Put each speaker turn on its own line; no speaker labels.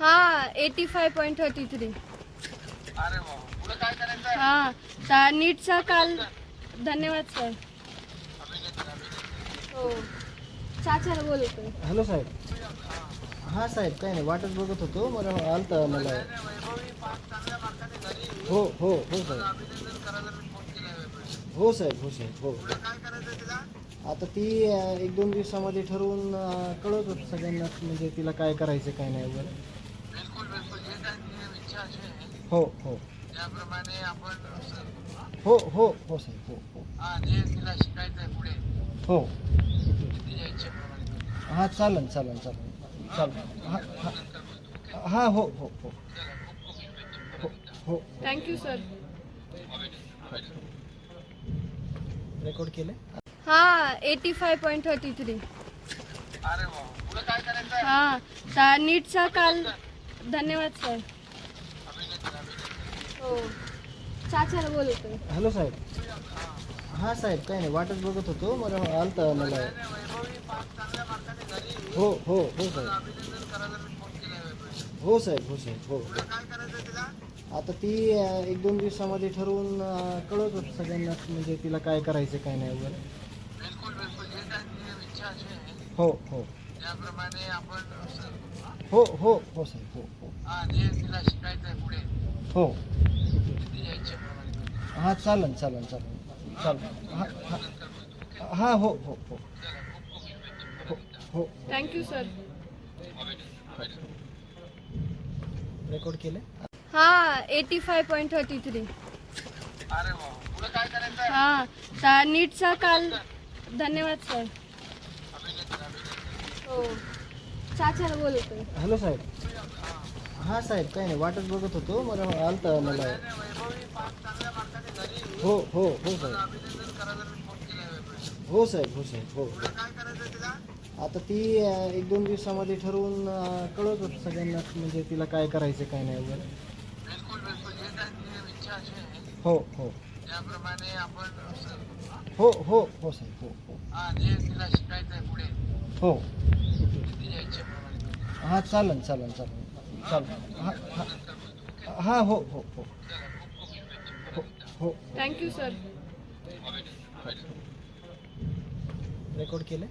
हा eighty five point thirty three
अरे वा पुढे काय करायचं
हा नीटचा काल धन्यवाद सर हो. बोलतोय.
हॅलो साहेब. हां साहेब काय नाही वाटच बघत होतो मला आलता मला.
घरी
हो हो हो साहेब. हो साहेब हो साहेब हो.
पुढे काय करायचं तिला?
आता ती अं, एक दोन दिवसामध्ये ठरवून अं, कळवत होतं सगळ्यांना म्हणजे तिला काय करायचं काय नाही वगैरे.
बिलकुल बिलकुल. जे काय तिची इच्छा असेल
हो हो.
त्याप्रमाणे आपण
हो हो हो साहेब हो हो.
हा जे तिला शिकायचं आहे पुढे
हो.
तिच्या इच्छेप्रमाणे. करू.
हां चालन चालन चालन चालन हां हां. हां हो हो हो. हो हो.
थँक्यू सर
रेकॉर्ड केलं
हा eighty five point thirty three
अरे वा. पुढे काय करायचं
हा ता नीटचा काल धन्यवाद सर हो. चाचाला
हॅलो साहेब. हां साहेब काय नाही वाटच बघत होतो मला आलता मला. हो हो हो साहेब. हो साहेब हो साहेब हो.
पुढे काय करायचं तिला
आता ती अं, एक दोन दिवसामध्ये ठरवून अं, कळवत होतं सगळ्यांना म्हणजे तिला काय करायचं काय नाही वगैरे. हो हो.
त्याप्रमाणे आपण
हो हो हो साहेब हो. हो
हा जे तिला शिकायचं आहे पुढे.
हो.
तिच्या इच्छेप्रमाणे करू.
हां चालन चालन चालन. चालन. हां हां. हां हो हो हो. हो हो.
थँक्यू सर
रेकॉर्ड केलं?
हा eighty five point thirty three
अरे वा. पुढे काय करायचं
हा नीटचा काल. धन्यवाद सर हो. चाचाला बोलतोय
हॅलो साहेब. हां साहेब काय नाही वाटच बघत होतो मला आलता मला. हो हो हो साहेब. हो साहेब हो साहेब हो. आता ती अं, एक दोन दिवसामध्ये ठरवून अं, कळवत होतं सगळ्यांना म्हणजे तिला काय करायचं काय नाही वगैरे. हो हो.
त्याप्रमाणे आपण
हो हो हो साहेब हो हो.
हा जे तिला शिकायचं आहे पुढे
हो
तिच्या इच्छेप्रमाणे करू.
हां चालन चालन चालन चालन हां हां हां हो हो हो. हो हो.
थँक्यू सर
रेकॉर्ड केलं